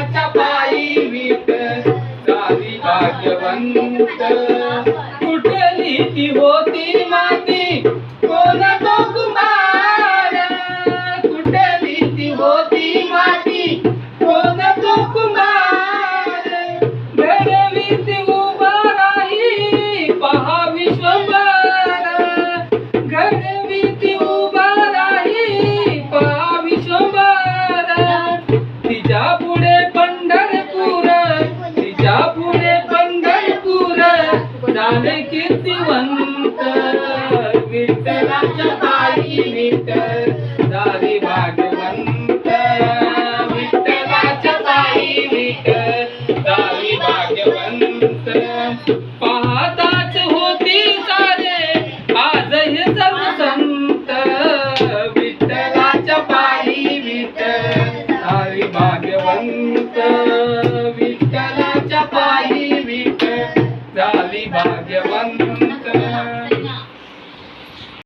विठ्ठलाच्या पायी विठ्ठल झाली भाग्यवंत. कुठली ती होती? झाले कीर्तिवंत विठ्ठलाच्या ताई विठ्ठल झाले भाग्यवंत विठ्ठलाच्या ताई विठ्ठल झाले भाग्यवंत. पाहताच होती सारे आज हे सर्व संत विठ्ठलाच्या पायी विठ्ठल झाले भाग्यवंत. ભાગ્યવંત